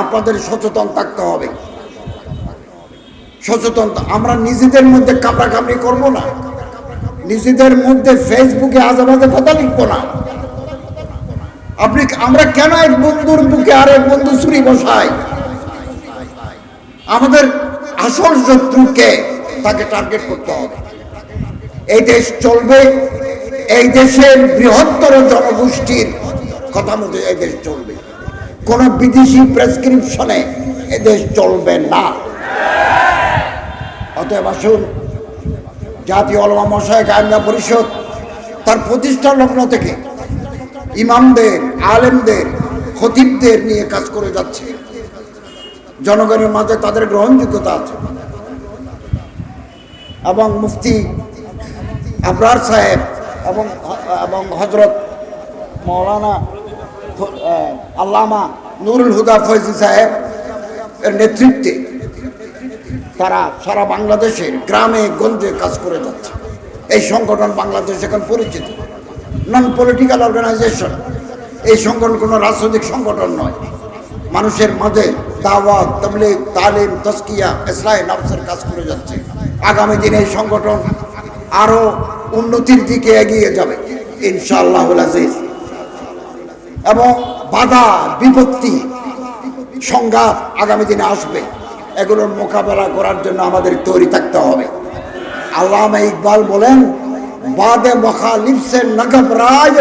আপনাদের সচেতন থাকতে হবে। সচেতন আমরা নিজেদের মধ্যে কামড়া কামড়ি করব না। নিজেদের মধ্যে ফেসবুকে আজে বাজে কথা লিখব না। আপনি আমরা কেন এক বন্ধুর বুকে আর এক বন্ধু ছুরি বসাই? আমাদের আসল শত্রুকে তাকে টার্গেট করতে হবে। এই দেশ চলবে, এই দেশের বৃহত্তর জনগোষ্ঠীর কথা মতো এই দেশ চলবে। কোন বিদেশি প্রেসক্রিপশনে এদেশ দেশ চলবে না। অতএব আসুন, জাতীয় অলমা মশায় গায়না পরিষদ তার প্রতিষ্ঠা লগ্ন থেকে ইমামদের, আলেমদের, খতিবদের নিয়ে কাজ করে যাচ্ছে। জনগণের মাঝে তাদের গ্রহণযোগ্যতা আছে। এবং মুফতি আবরার সাহেব এবং এবং হজরত মৌলানা আল্লামা নুরুল হুদা ফৈজি সাহেব এর নেতৃত্বে তারা সারা বাংলাদেশের গ্রামে, গঞ্জে কাজ করে যাচ্ছে। এই সংগঠন বাংলাদেশ এখন পরিচিত। নন পলিটিক্যাল অর্গানাইজেশন এই সংগঠন কোনো রাজনৈতিক সংগঠন নয়। মানুষের মাঝে দাওয়াত, তবলিগ, তালিম তস্কিয়া ইসলাহ নফসের কাজ করে যাচ্ছে। আগামী দিনে এই সংগঠন আরও উন্নতির দিকে এগিয়ে যাবে। ইনশাআল্লাহ আজিজ। এবং বাধা বিপত্তি সংঘাত আগামী দিনে আসবে। এগুলোর মোকাবেলা করার জন্য আমাদের তৈরি থাকতে হবে। আল্লামা ইকবাল বলেন, বাদে মখালিফ সে নগব রাজ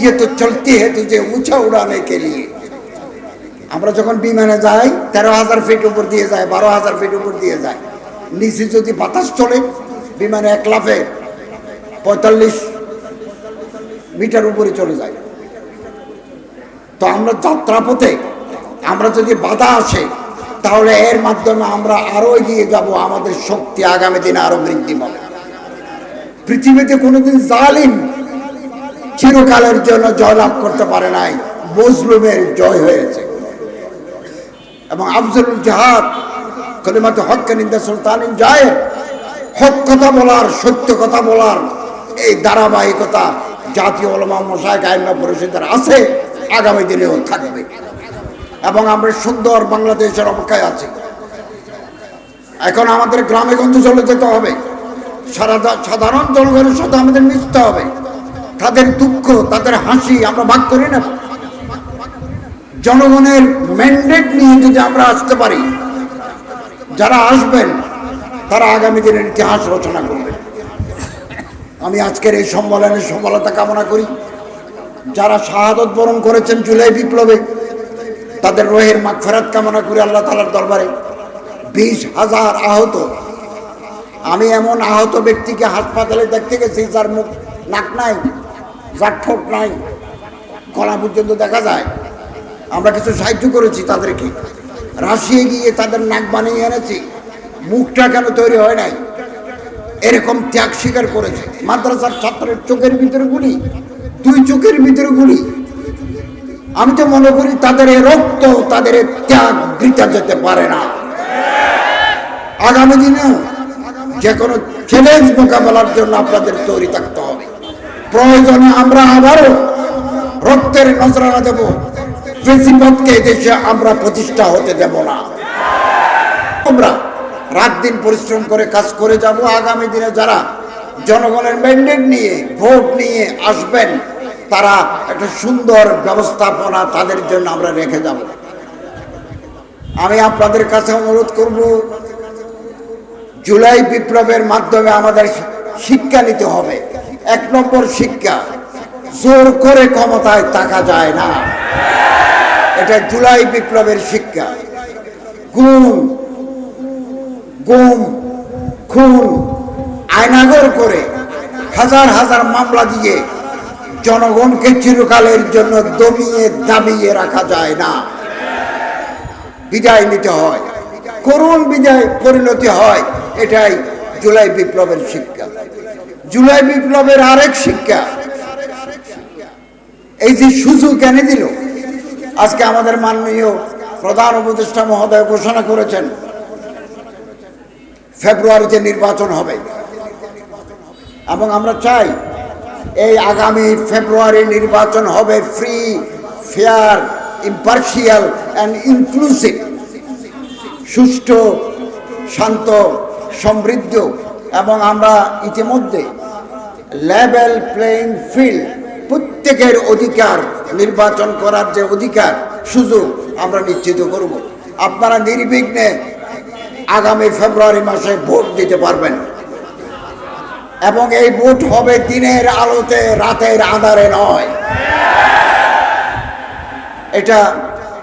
ইয়ে তো চলতি হে তুঝে উঁচা উড়ানে কে লিয়ে। আমরা যখন বিমানে যাই, তেরো হাজার ফিট উপর দিয়ে যায়, বারো হাজার ফিট উপর দিয়ে যায়। নিচে যদি বাতাস চলে, বিমানে এক লাফে পঁয়তাল্লিশ মিটার উপরে চলে যায়। তো আমরা যাত্রাপথে, আমরা যদি বাধা আসে, তাহলে এর মাধ্যমে আমরা আরও এগিয়ে যাব, আমাদের শক্তি আগামী দিনে আরও বৃদ্ধি পাবে। পৃথিবীতে কোনোদিন জালিম চিরকালের জন্য জয়লাভ করতে পারে নাই, মজলুমের জয় হয়েছে। এবং আফজলুল জাহাদ কলিমাত হক নিন্দা সুলতান যায় হক কথা বলার, সত্য কথা বলার এই ধারাবাহিকতা জাতীয় ওলমা মশাই গায়না পরিষদের আছে। আগামী দিনেও থাকবে। এবং আমরা সুন্দর বাংলাদেশের অপেক্ষায় আছি। এখন আমাদের গ্রামে গঞ্জে চলে যেতে হবে। সারা সাধারণ জনগণের সাথে আমাদের মিশতে হবে। তাদের দুঃখ, তাদের হাসি আমরা ভাগ করি না জনগণের ম্যান্ডেট নিয়ে যদি আমরা আসতে পারি, যারা আসবেন, তারা আগামী দিনের ইতিহাস রচনা করবেন। আমি আজকের এই সম্মেলনের সফলতা কামনা করি। যারা শাহাদত বরণ করেছেন জুলাই বিপ্লবে, তাদের রোহের মাগফেরাত কামনা করি আল্লাহ তালার দরবারে বিশ হাজার আহত। আমি এমন আহত ব্যক্তিকে হাসপাতালে দেখতে গেছি যার মুখ নাক নাই, যার ঠোঁট নাই, গলা পর্যন্ত দেখা যায়। আমরা কিছু সাহায্য করেছি তাদেরকে। রাশিয়ে গিয়ে তাদের নাক বানিয়ে এনেছি। মুখটা কেন তৈরি হয় নাই? এরকম ত্যাগ স্বীকার করেছে। মাদ্রাসার ছাত্রের চোখের ভিতরে গুলি। দুই চোখের ভিতরে গুলি আমি তো মনে করি তাদের রক্ত, তাদের ত্যাগ বৃথা যেতে পারে না। আগামী দিনেও যে কোনো চ্যালেঞ্জ মোকাবেলার জন্য আপনাদের তৈরি থাকতে হবে। প্রয়োজনে আমরা আবারও রক্তের নজরানা দেব। প্রেসিডেন্টকে দেশে আমরা প্রতিষ্ঠা হতে দেব না। আমরা রাত দিন পরিশ্রম করে কাজ করে যাব। আগামী দিনে যারা জনগণের ম্যান্ডেট নিয়ে ভোট নিয়ে আসবেন, তারা একটা সুন্দর ব্যবস্থাপনা তাদের জন্য আমরা রেখে যাব। আমি আপনাদের কাছে অনুরোধ করব, জুলাই বিপ্লবের মাধ্যমে আমাদের শিক্ষা নিতে হবে। এক নম্বর শিক্ষা, জোর করে ক্ষমতায় থাকা যায় না। এটা জুলাই বিপ্লবের শিক্ষা। গুম গুম, খুন আয়নাগর করে হাজার হাজার মামলা দিয়ে জনগণকে চিরকালের জন্য দমিয়ে দাবিয়ে রাখা যায় না। বিদায় নিতে হয়। করুণ বিদায় পরিণতি হয়। এটাই জুলাই বিপ্লবের শিক্ষা। জুলাই বিপ্লবের আরেক শিক্ষা। এই যে সুযোগ এনে দিল, আজকে আমাদের মাননীয় প্রধান উপদেষ্টা মহোদয় ঘোষণা করেছেন, ফেব্রুয়ারিতে নির্বাচন হবে। এবং আমরা চাই এই আগামী ফেব্রুয়ারি নির্বাচন হবে free fair impartial and inclusive সুষ্ঠু, শান্ত, সমৃদ্ধ এবং আমরা ইতিমধ্যে লেভেল প্লেইং ফিল্ড প্রত্যেকের অধিকার, নির্বাচন করার যে অধিকার, সুযোগ আমরা নিশ্চিত করব। আপনারা নির্বিঘ্নে আগামী ফেব্রুয়ারি মাসে ভোট দিতে পারবেন। এবং এই ভোট হবে দিনের আলোতে, রাতের আধারে নয়। এটা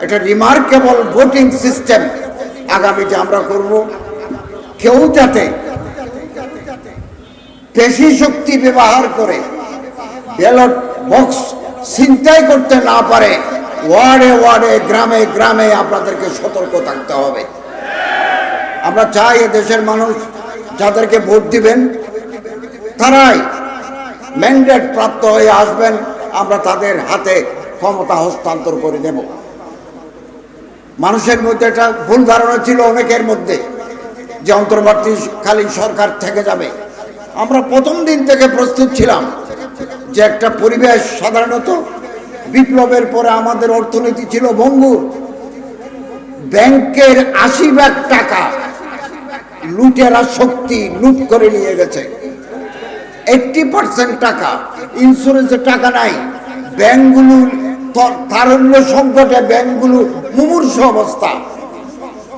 এটা রিমার্কেবল ভোটিং সিস্টেম আগামীতে আমরা করব। কেউ যাতে পেশি শক্তি ব্যবহার করে ব্যালট বক্স ছিনতাই করতে না পারে, ওয়ার্ডে ওয়ার্ডে, গ্রামে গ্রামে আপনাদেরকে সতর্ক থাকতে হবে। আমরা চাই দেশের মানুষ যাদেরকে ভোট দিবেন তারাই ম্যান্ডেট প্রাপ্ত হয়ে আসবেন, আমরা তাদের হাতে ক্ষমতা হস্তান্তর করে দেব। মানুষের মধ্যে একটা ভুল ধারণা ছিল অনেকের মধ্যে, যে অন্তর্বর্তীকালীন সরকার থেকে যাবে। আমরা প্রথম দিন থেকে প্রস্তুত ছিলাম যে একটা পরিবেশ সাধারণত বিপ্লবের পরে আমাদের অর্থনীতি ছিল ভঙ্গুর। ব্যাংকের আশি ভাগ টাকা লুটেরা শক্তি লুট করে নিয়ে গেছে। এইটটি পার্সেন্ট টাকা। ইন্স্যুরেন্সের টাকা নাই। ব্যাংকগুলো তারল্য সংকটে ব্যাংকগুলো মুমূর্ষ অবস্থা।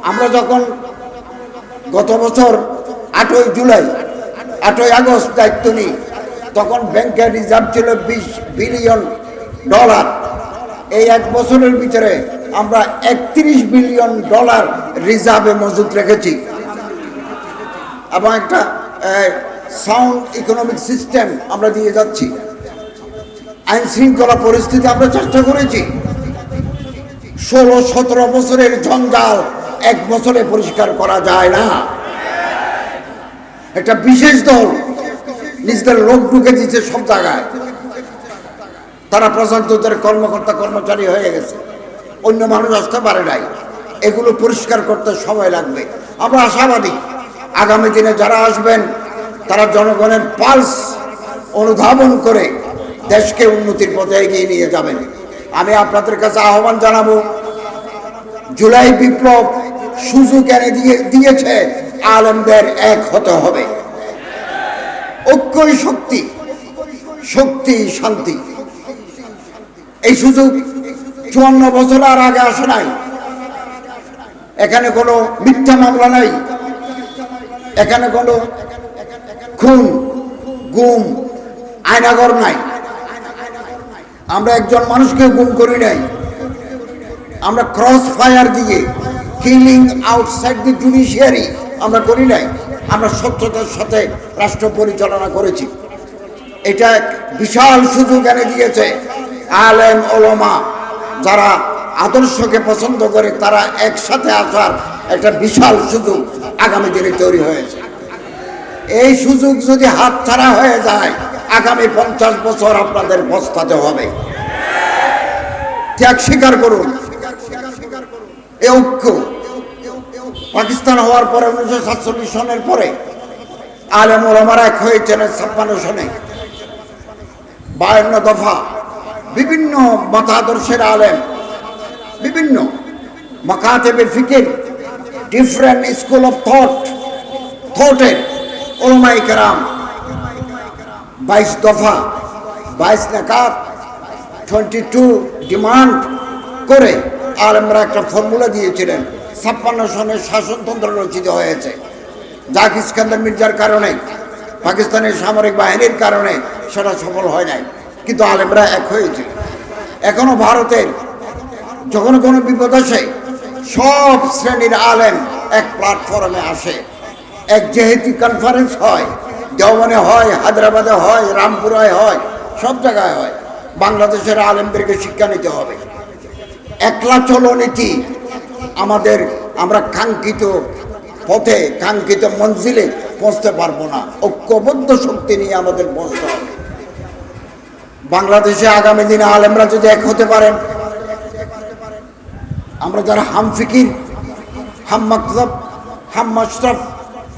আমরা যখন গত বছর আটই জুলাই, আটই আগস্ট দায়িত্ব নিই, তখন ব্যাংকের রিজার্ভ ছিল বিশ বিলিয়ন ডলার। এই এক বছরের ভিতরে আমরা একত্রিশ বিলিয়ন ডলার রিজার্ভে মজুদ রেখেছি। এবং একটা সাউন্ড ইকোনমিক সিস্টেম আমরা দিয়ে যাচ্ছি। আইন শৃঙ্খলা পরিস্থিতি আমরা চেষ্টা করেছি। ষোলো, সতেরো বছরের জঞ্জাল এক বছরে পরিষ্কার করা যায় না। একটা বিশেষ দল নিজেদের লোক ঢুকে দিচ্ছে সব জায়গায়। তারা প্রশান্তদের কর্মকর্তা, কর্মচারী হয়ে গেছে। অন্য মানুষ আসতে পারে নাই। এগুলো পরিষ্কার করতে সময় লাগবে। আমরা আশাবাদী। আগামী দিনে যারা আসবেন তারা জনগণের পালস অনুধাবন করে দেশকে উন্নতির পথে এগিয়ে নিয়ে যাবেন। আমি আপনাদের কাছে আহ্বান জানাব, জুলাই বিপ্লব সুযোগ এনে দিয়ে, দিয়েছে আলমদের এক হতে হবে। ঐক্যই শক্তি শক্তি শান্তি। এই সুযোগ চুয়ান্ন বছর আর আগে আসে নাই। এখানে কোনো মিথ্যা মামলা নাই। এখানে কোনো খুন, গুম আয়নাগর নাই। আমরা একজন মানুষকে গুম করি নাই। আমরা ক্রস ফায়ার দিয়ে কিলিং আউটসাইড দি জুডিশিয়ারি আমরা করি নাই। আমরা স্বচ্ছতার সাথে রাষ্ট্র পরিচালনা করেছি। এটা এক বিশাল সুযোগ এনে দিয়েছে আলেম ওলমা যারা আদর্শকে পছন্দ করে, তারা একসাথে আসার একটা বিশাল সুযোগ আগামী দিনে তৈরি হয়েছে। এই সুযোগ যদি হাতছাড়া হয়ে যায়, আগামী পঞ্চাশ বছর আপনাদের পস্তাতে হবে। ত্যাগ স্বীকার করুন। এ ঐক্য পাকিস্তান হওয়ার পরে উনিশশো সাতচল্লিশ সনের পরে আলেম ওলামারা এক হয়েছেন ছাপ্পান্ন সনে। বায়ান্ন দফা বিভিন্ন মতাদর্শের আলেম, বিভিন্ন মাকাতেবে ফিকির ডিফারেন্ট স্কুল অফ থট থটের ওলমাই কেরাম, বাইশ দফা, বাইশ নাকাত টোয়েন্টি টু ডিমান্ড করে আলেমরা একটা ফর্মুলা দিয়েছিলেন। ছাপ্পান্ন সনের শাসনতন্ত্র রচিত হয়েছে। জাক ইস্কান্দার মির্জার কারণে, পাকিস্তানের সামরিক বাহিনীর কারণে সেটা সফল হয় নাই। কিন্তু আলেমরা এক হয়েছিল এখনও ভারতের যখন কোনো বিপদ আসে, সব শ্রেণির আলেম এক প্ল্যাটফর্মে আসে। এক যেহেতু কনফারেন্স হয় দেওয়ানে হয়, হায়দ্রাবাদে হয়, রামপুরায় হয়, সব জায়গায় হয়, বাংলাদেশের আলেমদেরকে শিক্ষা নিতে হবে। একলা চলো নীতি, আমাদের আমরা কাঙ্ক্ষিত পথে, কাঙ্ক্ষিত মঞ্জিলে পৌঁছতে পারব না। ঐক্যবদ্ধ শক্তি নিয়ে আমাদের পৌঁছতে হবে। বাংলাদেশে আগামী দিনে আলেমরা যদি এক হতে পারেন, আমরা যারা হাম ফিকির হাম মকসব হাম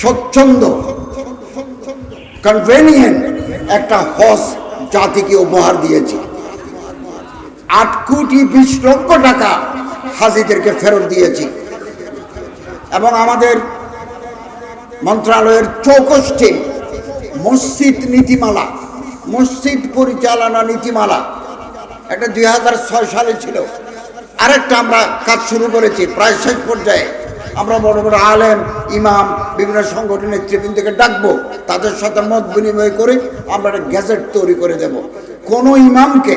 স্বচ্ছন্দ কনভেনিয়েন্ট একটা হজ জাতিকে উপহার দিয়েছে। আট কোটি বিশ লক্ষ টাকা হাজিদেরকে ফেরত দিয়েছি। এবং আমাদের মন্ত্রণালয়ের চৌকষ্টি মসজিদ নীতিমালা, মসজিদ পরিচালনা নীতিমালা, এটা দুই সালে ছিল। আরেকটা আমরা কাজ শুরু করেছি প্রায় শেষ পর্যায়ে। আমরা বড় বড় আলেম, ইমাম, বিভিন্ন সংগঠনের নেতৃবৃন্দকে ডাকবো, তাদের সাথে মত বিনিময় করে আমরা একটা গ্যাজেট তৈরি করে দেব। কোনো ইমামকে,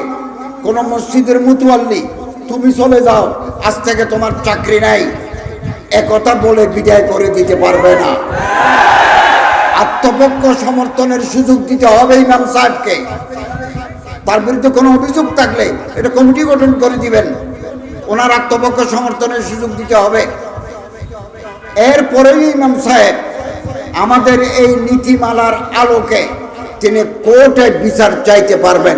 কোনো মসজিদের মুতুয়াল্লি, তুমি চলে যাও, আজ থেকে তোমার চাকরি নাই। একথা বলে বিদায় করে দিতে পারবে না। আত্মপক্ষ সমর্থনের সুযোগ দিতে হবে ইমাম সাহেবকে। তার বিরুদ্ধে কোনো অভিযোগ থাকলে এটা কমিটি গঠন করে দিবেন। ওনার আত্মপক্ষ সমর্থনের সুযোগ দিতে হবে। এরপরেই ইমাম সাহেব আমাদের এই নীতিমালার আলোকে তিনি কোর্টে বিচার চাইতে পারবেন।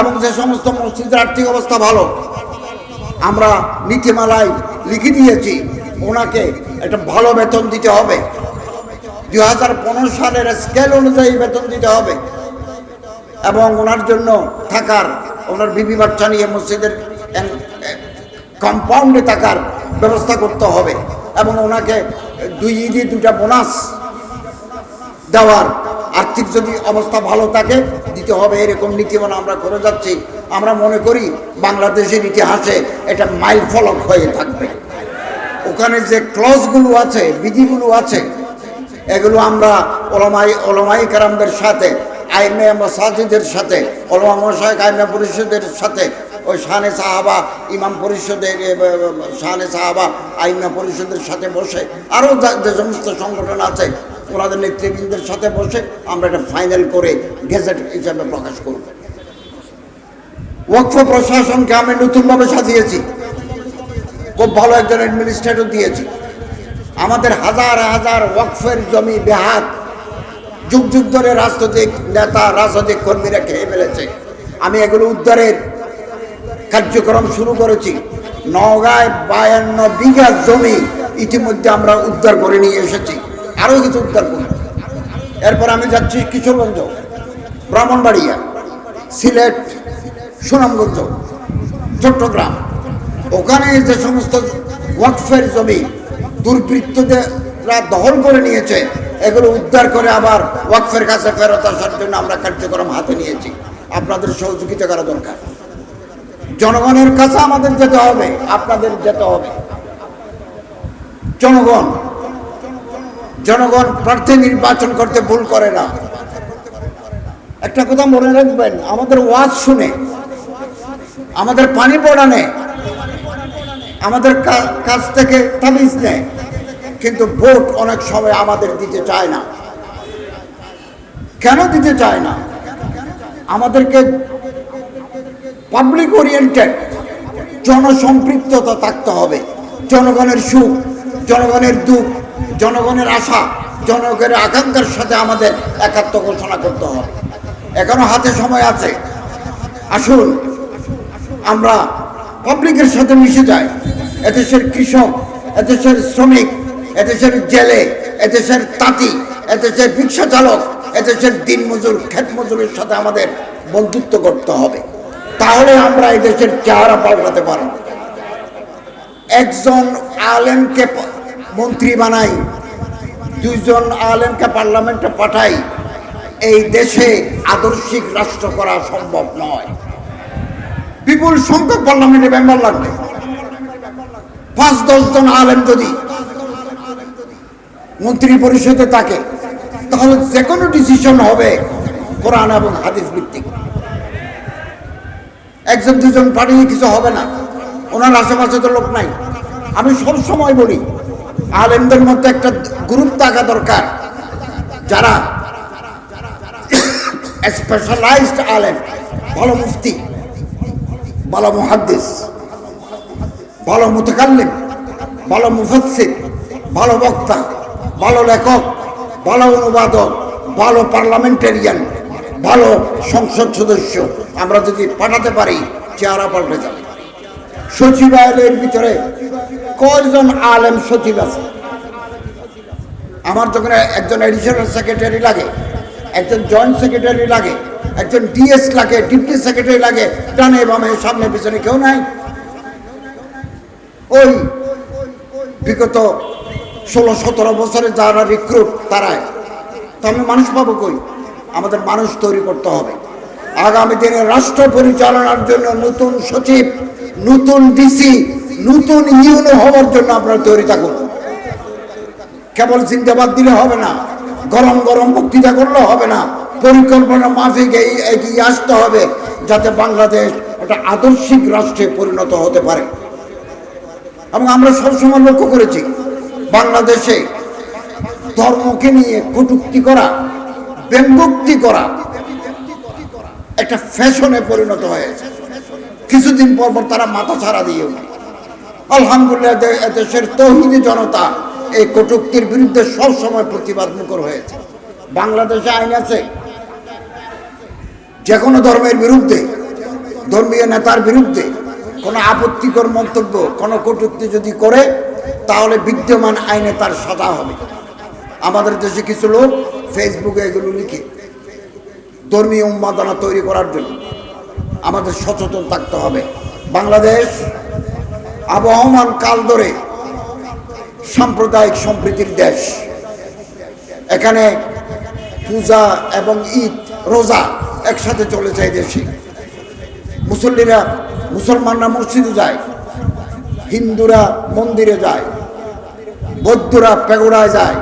এবং যে সমস্ত মসজিদের আর্থিক অবস্থা ভালো, আমরা নীতিমালায় লিখে দিয়েছি, ওনাকে একটা ভালো বেতন দিতে হবে। দুই হাজার পনেরো সালের স্কেল অনুযায়ী বেতন দিতে হবে। এবং ওনার জন্য থাকার, ওনার বিবি বাচ্চা নিয়ে মসজিদের কম্পাউন্ডে থাকার ব্যবস্থা করতে হবে এবং ওনাকে দুই ঈদে দুটা বোনাস দেওয়ার আর্থিক যদি অবস্থা ভালো থাকে, দিতে হবে এরকম নীতিমালা আমরা করে যাচ্ছি। আমরা মনে করি বাংলাদেশের ইতিহাসে এটা মাইল ফলক হয়ে থাকবে। ওখানে যে ক্লজগুলো আছে, বিধিগুলো আছে, এগুলো আমরা ওলমাই ওলমাই কারামদের সাথে, আইমে মসাজিদের সাথে, ওলমা মশাইক আইমে পরিষদের সাথে ওই শাহানে সাহাবা, ইমাম পরিষদের শাহানে সাহাবা, আইমা পরিষদের সাথে বসে আরও যে সমস্ত সংগঠন আছে, ওনাদের নেতৃবৃন্দের সাথে বসে আমরা এটা ফাইনাল করে গেজেট হিসাবে প্রকাশ করব। ওয়াকফ প্রশাসনকে আমি নতুনভাবে সাজিয়েছি। খুব ভালো একজন অ্যাডমিনিস্ট্রেটর দিয়েছি। আমাদের হাজার হাজার ওয়াকফের জমি বেহাত, যুগ যুগ ধরে রাজনৈতিক নেতা, রাজনৈতিক কর্মীরা খেয়ে ফেলেছে। আমি এগুলো উদ্ধারের কার্যক্রম শুরু করেছি। নগাঁয় বায়ান্ন বিঘা জমি ইতিমধ্যে আমরা উদ্ধার করে নিয়ে এসেছি। আরও কিছু উদ্ধার করব। এরপর আমি যাচ্ছি কিশোরগঞ্জ, ব্রাহ্মণবাড়িয়া, সিলেট, সুনামগঞ্জ, চট্টগ্রাম। ওখানে যে সমস্ত ওয়াকফের জমি দুর্বৃত্তরা দখল করে নিয়েছে, এগুলো উদ্ধার করে আবার ওয়াকফের কাছে ফেরত আসার জন্য আমরা কার্যক্রম হাতে নিয়েছি। আপনাদের সহযোগিতা করা দরকার। জনগণের কাছে আমাদের যেতে হবে, আপনাদের যেতে হবে। জনগণ জনগণ প্রার্থী নির্বাচন করতে ভুল করে না। একটা কথা মনে রাখবেন, আমাদের ওয়াজ শুনে, আমাদের পানি পড়ানে, আমাদের কা- কাছ থেকে তাবিজ নেয়, কিন্তু ভোট অনেক সময় আমাদের দিতে চায় না। কেন দিতে চায় না? আমাদেরকে পাবলিক ওরিয়েন্টেড জনসম্পৃক্ততা থাকতে হবে, জনগণের সুখ, জনগণের দুঃখ, জনগণের আশা, জনগণের আকাঙ্ক্ষার সাথে আমাদের একাত্ম ঘোষণা করতে হবে। এখনও হাতে সময় আছে। আসুন, আমরা পাবলিকের সাথে মিশে যাই। এদেশের কৃষক, এদেশের শ্রমিক, এদেশের জেলে, এদেশের তাঁতি, এদেশের রিক্সা চালক, এদেশের দিন মজুর ক্ষেত মজুরের সাথে আমাদের বন্ধুত্ব করতে হবে। তাহলে আমরা এই দেশের চেহারা পাল্টাতে পারব। একজন আলেমকে মন্ত্রী বানাই, দুইজন আলেমকে পার্লামেন্টে পাঠাই, এই দেশে আদর্শিক রাষ্ট্র করা সম্ভব নয়। বিপুল সংখ্যক পার্লামেন্টে মেম্বার লাগবে। পাঁচ দশজন আলেম যদি মন্ত্রী পরিষদে থাকে, তাহলে যে কোনো ডিসিশন হবে কোরআন এবং হাদিস ভিত্তিক। একজন দুজন পাঠিয়ে কিছু হবে না। ওনার আশেপাশে তো লোক নাই। আমি সব সময় বলি, আলেমদের মধ্যে একটা গ্রুপ থাকা দরকার। যারা স্পেশালাইজড আলেম, ভালো মুফতি, ভালো মুহাদ্দিস, ভালো মুতকাল্লিম, ভালো মুফাসির ভালো বক্তা, ভালো লেখক, ভালো অনুবাদক, ভালো পার্লামেন্টারিয়ান ভালো সংসদ সদস্য, আমরা যদি পাঠাতে পারি, চেহারা পাল্টে যাবে। সচিবালয়ের ভিতরে কয়জন আলেম সচিব আছে? আমার যখন একজন এডিশনাল সেক্রেটারি লাগে, একজন জয়েন্ট সেক্রেটারি লাগে, একজন ডিএস লাগে ডিপটি সেক্রেটারি লাগে, ডানে বামে, সামনে পিছনে কেউ নাই। ওই বিগত ষোলো সতেরো বছরে যারা রিক্রুট তারাই। তো আমি মানুষ পাবো কই? আমাদের মানুষ তৈরি করতে হবে। আগামী দিনে রাষ্ট্র পরিচালনার জন্য নতুন সচিব, নতুন ডিসি নতুন ইউনো হওয়ার জন্য আপনারা তৈরি থাকুন। কেবল চিন্তাবাদ দিলে হবে না, গরম গরম বক্তৃতা করলে হবে না, পরিকল্পনা মাফিক এই- এগিয়ে আসতে হবে যাতে বাংলাদেশ একটা আদর্শিক রাষ্ট্রে পরিণত হতে পারে। এবং আমরা সবসময় লক্ষ্য করেছি, বাংলাদেশে ধর্মকে নিয়ে কটুক্তি করা ব্যঙ্গোক্তি করা একটা ফ্যাশনে পরিণত হয়েছে। কিছুদিন পর পর তারা মাথা ছাড়া দিয়ে আলহামদুলিল্লাহ দেশের তহিদি জনতা এই কটুক্তির বিরুদ্ধে সবসময় প্রতিবাদ মুখর হয়েছে। বাংলাদেশে আইন আছে। যে কোনো ধর্মের বিরুদ্ধে, ধর্মীয় নেতার বিরুদ্ধে কোনো আপত্তিকর মন্তব্য, কোনো কটূক্তি যদি করে, তাহলে বিদ্যমান আইনে তার সাজা হবে। আমাদের দেশে কিছু লোক ফেসবুকে এগুলো লিখে ধর্মীয় উন্মাদনা তৈরি করার জন্য আমাদের সচেতন থাকতে হবে। বাংলাদেশ আবহমান কাল ধরে সাম্প্রদায়িক সম্প্রীতির দেশ। এখানে পূজা এবং ঈদ, রোজা একসাথে চলেছে দেশে। মুসল্লিরা মুসলমানরা মসজিদে যায়, হিন্দুরা মন্দিরে যায়, বৌদ্ধরা পেগোড়ায় যায়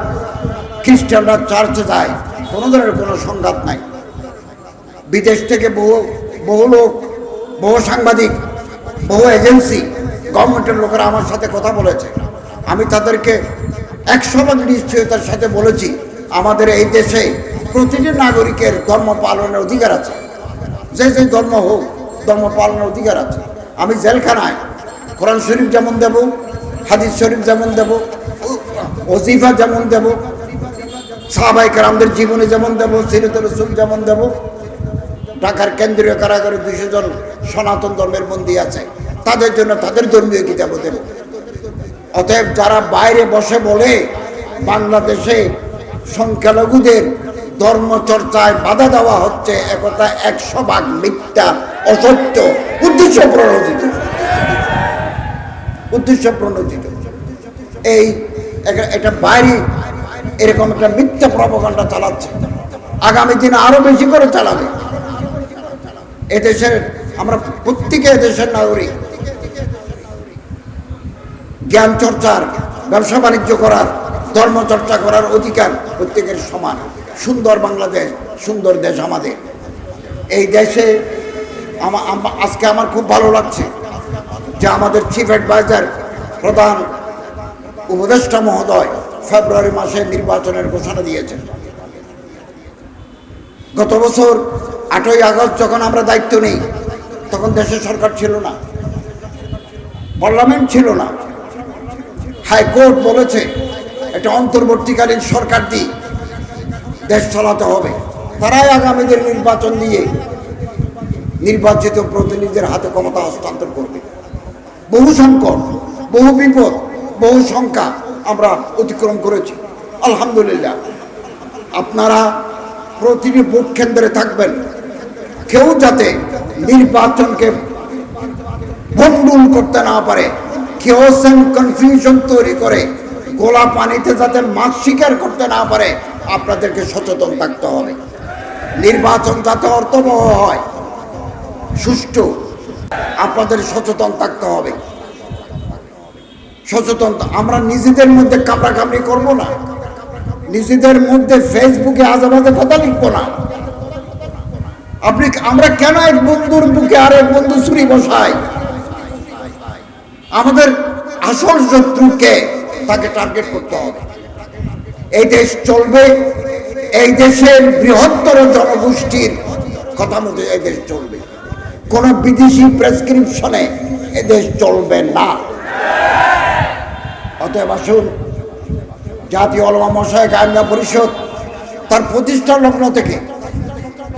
খ্রিস্টানরা চার্চে যায়, কোনো ধরনের কোনো সংঘাত নাই। বিদেশ থেকে বহু বহু লোক, বহু সাংবাদিক, বহু এজেন্সি, গভর্নমেন্টের লোকেরা আমার সাথে কথা বলেছে। আমি তাদেরকে একশো ভাগ নিশ্চয়তার সাথে বলেছি, আমাদের এই দেশে প্রতিটি নাগরিকের ধর্ম পালনের অধিকার আছে। যে যে ধর্ম হোক, ধর্ম পালনের অধিকার আছে। আমি জেলখানায় কোরআন শরীফ যেমন দেব, হাদিস শরীফ যেমন দেব ওজিফা যেমন দেব সাহাবাই কারামদের জীবনে যেমন দেব সিরত রসুল যেমন দেব, ঢাকার কেন্দ্রীয় কারাগারে দুশো জন সনাতন ধর্মের বন্দী আছে, তাদের জন্য তাদের ধর্মীয় কিতাব দেব। অতএব যারা বাইরে বসে বলে, বাংলাদেশে সংখ্যালঘুদের ধর্মচর্চায় বাধা দেওয়া হচ্ছে একথা একশো ভাগ মিথ্যা, অসত্য, উদ্দেশ্য প্রণোদিত। উদ্দেশ্য প্রণোদিত। এই একটা বাইরে এরকম একটা মিথ্যা প্রপাগান্ডা চালাচ্ছে। আগামী দিনে আরও বেশি করে চালাবে। এদেশের আমরা প্রত্যেকে এদেশের নাগরিক। জ্ঞান চর্চার, ব্যবসা বাণিজ্য করার, ধর্ম চর্চা করার অধিকার প্রত্যেকের সমান। সুন্দর বাংলাদেশ, সুন্দর দেশ আমাদের। এই দেশে আজকে আমার খুব ভালো লাগছে যে আমাদের চিফ অ্যাডভাইজার প্রধান উপদেষ্টা মহোদয় ফেব্রুয়ারি মাসে নির্বাচনের ঘোষণা দিয়েছেন। গত বছর আটই আগস্ট যখন আমরা দায়িত্ব নেই, তখন দেশের সরকার ছিল না, পার্লামেন্ট ছিল না। হাইকোর্ট বলেছে, এটা অন্তর্বর্তীকালীন সরকার দিয়ে দেশ চালাতে হবে। তারাই আগামীদের নির্বাচন দিয়ে নির্বাচিত প্রতিনিধিদের হাতে ক্ষমতা হস্তান্তর করবে। বহু সংকট বহু বিপদ বহু সংখ্যা আমরা অতিক্রম করেছি। আলহামদুলিল্লাহ। আপনারা প্রতিটি ভোট কেন্দ্রে থাকবেন। কেউ যাতে নির্বাচনকে ভণ্ডুল করতে না পারে, কেউ সেম কনফিউশন তৈরি করে, গোলা পানিতে যাতে মাছ শিকার করতে না পারে, আপনাদেরকে সচেতন থাকতে হবে। নির্বাচন যাতে অর্থবহ হয়, সুষ্ঠু, আপনাদের সচেতন থাকতে হবে। সচেতন আমরা নিজেদের মধ্যে কামড়াকামড়ি করব না। নিজেদের মধ্যে ফেসবুকে আজে বাজে কথা লিখব না। আপনি, আমরা কেন এক বন্ধুর বুকে আর এক বন্ধু ছুরি বসাই? আমাদের আসল শত্রুকে তাকে টার্গেট করতে হবে। এই দেশ চলবে, এই দেশের বৃহত্তর জনগোষ্ঠীর কথা মতো এই দেশ চলবে। কোন বিদেশি প্রেসক্রিপশনে এদেশ চলবে না। অতএব আসুন, জাতীয় অলমা মশায় কায়না পরিষদ, তার প্রতিষ্ঠা লগ্ন থেকে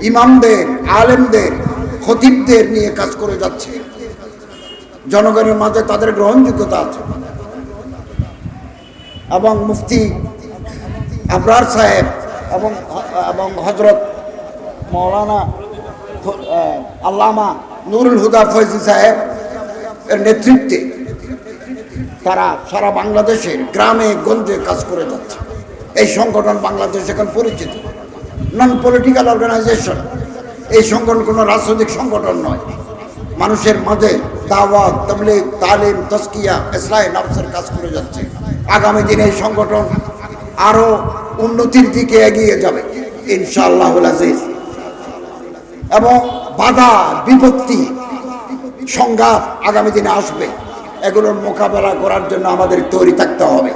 ইমামদের, আলেমদের, খতিবদের নিয়ে কাজ করে যাচ্ছে। জনগণের মাঝে তাদের গ্রহণযোগ্যতা আছে। এবং মুফতি আবরার সাহেব এবং এবং হজরত মৌলানা আল্লামা নুরুল হুদা ফৈজি সাহেব এর নেতৃত্বে তারা সারা বাংলাদেশের গ্রামে, গঞ্জে কাজ করে যাচ্ছে। এই সংগঠন বাংলাদেশ এখন পরিচিত। নন পলিটিক্যাল অর্গানাইজেশন এই সংগঠন কোনো রাজনৈতিক সংগঠন নয়। মানুষের মাঝে দাওয়াত, তবলিগ, তালিম তস্কিয়া ইসলাম নফসের কাজ করে যাচ্ছে। আগামী দিনে এই সংগঠন আরও উন্নতির দিকে এগিয়ে যাবে ইনশাআল্লাহ আজিজ। এবং বাধা, বিপত্তি, সংঘাত আগামী দিনে আসবে। এগুলোর মোকাবেলা করার জন্য আমাদের তৈরি থাকতে হবে।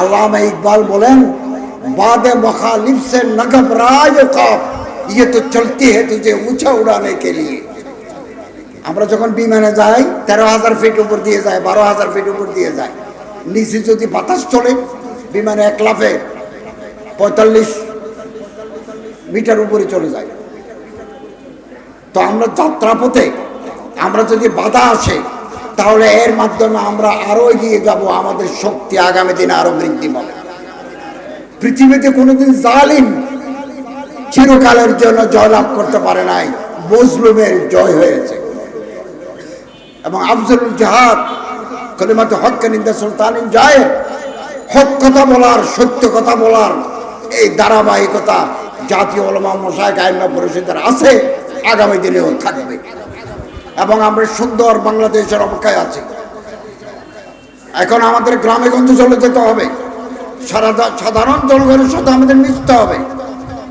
আল্লাহ ইকবাল বলেন, বাদে মখালিফ সে রায় কপ ইয়ে তো চলতি হে যে উঁচা উড়ানে কে লিয়ে। আমরা যখন বিমানে যাই, তেরো হাজার ফিট উপর দিয়ে যায়, বারো হাজার ফিট উপর দিয়ে যায়। নিচে যদি বাতাস চলে, বিমানে এক লাফে পঁয়তাল্লিশ মিটার উপরে চলে যায়। তো আমরা যাত্রাপথে, আমরা যদি বাধা আসে তাহলে এর মাধ্যমে আমরা আরও এগিয়ে যাব, আমাদের শক্তি আগামী দিনে আরও বৃদ্ধি পাবে। পৃথিবীতে কোনোদিন জালিম চিরকালের জন্য জয়লাভ করতে পারে নাই, মজলুমের জয় হয়েছে। এবং আফজল জাহাদ কলিমাতে হক নিন্দা সুলতান যায় হক কথা বলার, সত্য কথা বলার এই ধারাবাহিকতা জাতীয় ওলমা মশাই গায়না পরিষদের আছে, আগামী দিনেও থাকবে। এবং আমরা সুন্দর বাংলাদেশের অপেক্ষায় আছি। এখন আমাদের গ্রামে গঞ্জে চলে যেতে হবে। সারা সাধারণ জনগণের সাথে আমাদের মিশতে হবে।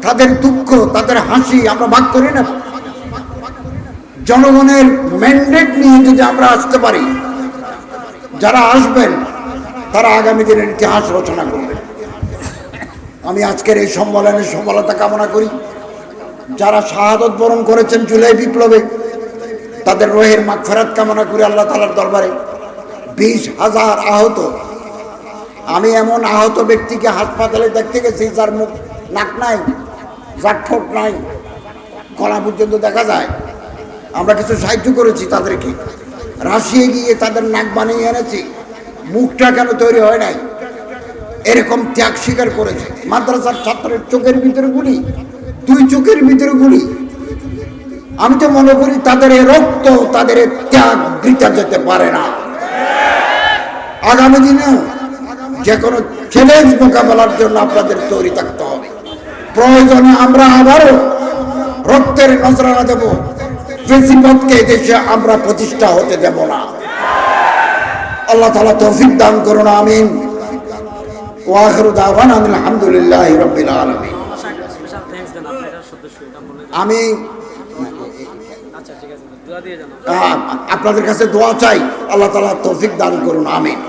তাদের দুঃখ, তাদের হাসি আমরা ভাগ করি না জনগণের ম্যান্ডেট নিয়ে যদি আমরা আসতে পারি, যারা আসবেন, তারা আগামী দিনের ইতিহাস রচনা করবেন আমি আজকের এই সম্মেলনের সফলতা কামনা করি। যারা শাহাদত বরণ করেছেন জুলাই বিপ্লবে তাদের রোহের মাগফেরাত কামনা করি আল্লাহ তালার দরবারে। বিশ হাজার আহত। আমি এমন আহত ব্যক্তিকে হাসপাতালে দেখতে গেছি যার মুখ নাক নাই, যার ঠোঁট নাই, গলা পর্যন্ত দেখা যায়। আমরা কিছু সাহায্য করেছি তাদেরকে। রাশিয়ে গিয়ে তাদের নাক বানিয়ে এনেছি। মুখটা কেন তৈরি হয় নাই? এরকম ত্যাগ স্বীকার করেছে। মাদ্রাসার ছাত্রের চোখের ভিতরে গুলি, দুই চোখের ভিতরে গুলি। আমি তো মনে করি তাদের রক্ত তাদের ত্যাগ বৃথা যেতে পারে না। আগামী দিনেও যে কোনো চ্যালেঞ্জ মোকাবেলার জন্য আপনাদের তৈরি থাকতে হবে। প্রয়োজনে আমরা আবারও রক্তের নজরানা দেব। প্রেসিপদকে দেশে আমরা প্রতিষ্ঠা হতে দেব না। আল্লাহ তালা তৌফিক দান করুন আমিন। দাওয়ান আলহামদুলিল্লাহ রবিল আলমিন। স্পেশাল থ্যাঙ্কস দেন আপনার সদস্য এটা বলে দেন। আমি আচ্ছা ঠিক আছে দোয়া দিয়ে জানাব আহ, আপনাদের কাছে দোয়া চাই আল্লাহ তালা তৌফিক দান করুন আমিন।